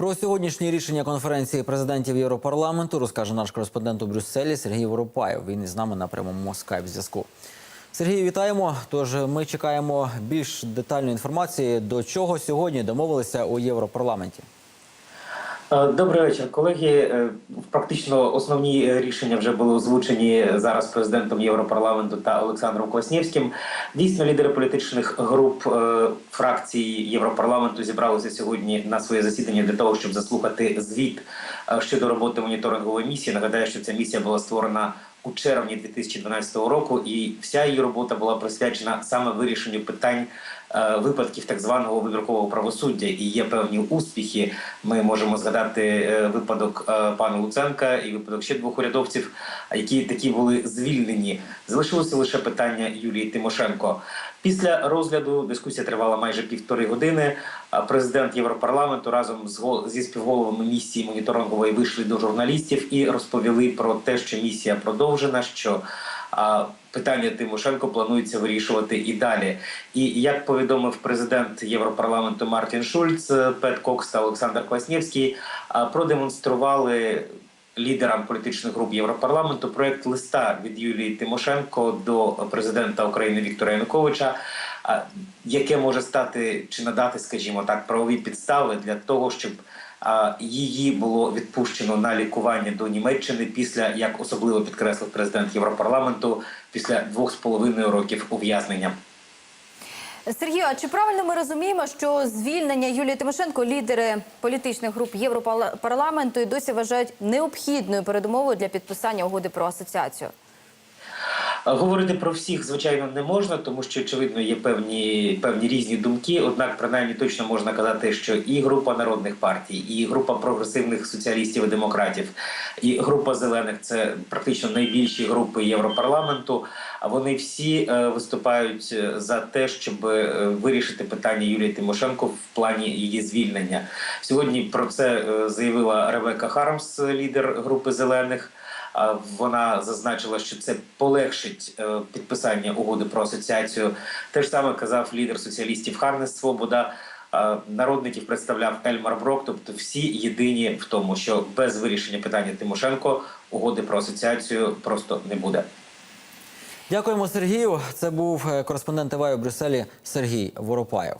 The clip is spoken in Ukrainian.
Про сьогоднішнє рішення конференції президентів Європарламенту розкаже наш кореспондент у Брюсселі Сергій Воропаєв. Він із нами на прямому скайп зв'язку. Сергій, вітаємо. Тож ми чекаємо більш детальної інформації, до чого сьогодні домовилися у Європарламенті. Е, Добрий вечір, колеги. Е, Практично основні рішення вже були озвучені зараз президентом Європарламенту та Олександром Кваснєвським. Дійсно, лідери політичних груп е, фракції Європарламенту зібралися сьогодні на своє засідання для того, щоб заслухати звіт щодо роботи моніторингової місії. Нагадаю, що ця місія була створена. У червні 2012 року, і вся її робота була присвячена саме вирішенню питань е, випадків так званого вибіркового правосуддя. І є певні успіхи. Ми можемо згадати е, випадок е, пана Луценка і випадок ще двох урядовців, які такі були звільнені. Залишилося лише питання Юлії Тимошенко. Після розгляду дискусія тривала майже півтори години. Президент Європарламенту разом з зі співголовами місії моніторингової вийшли до журналістів і розповіли про те, що місія продовжена. що питання Тимошенко планується вирішувати і далі. І як повідомив президент Європарламенту Мартін Шульц, е, Пет Кокс та Олександр Кваснєвський, а, продемонстрували лідерам політичних груп Європарламенту проект листа від Юлії Тимошенко до президента України Віктора Януковича, яке може стати чи надати, скажімо так, правові підстави для того, щоб її було відпущено на лікування до Німеччини після, як особливо підкреслив президент Європарламенту, після двох з половиною років ув'язнення. Сергію, а чи правильно ми розуміємо, що звільнення Юлії Тимошенко лідери політичних груп Європарламенту і досі вважають необхідною передумовою для підписання угоди про асоціацію? Говорити про всіх, звичайно, не можна, тому що очевидно є певні певні різні думки. Однак, принаймні, точно можна казати, що і група народних партій, і група прогресивних соціалістів і демократів, і група зелених це практично найбільші групи Європарламенту. Вони всі е, виступають е, за те, щоб е, вирішити питання Юлії Тимошенко в плані її звільнення. Сьогодні про це заявила Ребека Хармс, лідер групи зелених. Вона зазначила, що це полегшить е, підписання угоди про асоціацію. Те ж саме казав лідер соціалістів Харнес Свобода. Народників представляв Ельмар Брок. Тобто всі єдині в тому, що без вирішення питання Тимошенко угоди про асоціацію просто не буде. Дякуємо Сергію. Це був е, кореспондент ТВ у Брюсселі Сергій Воропаєв.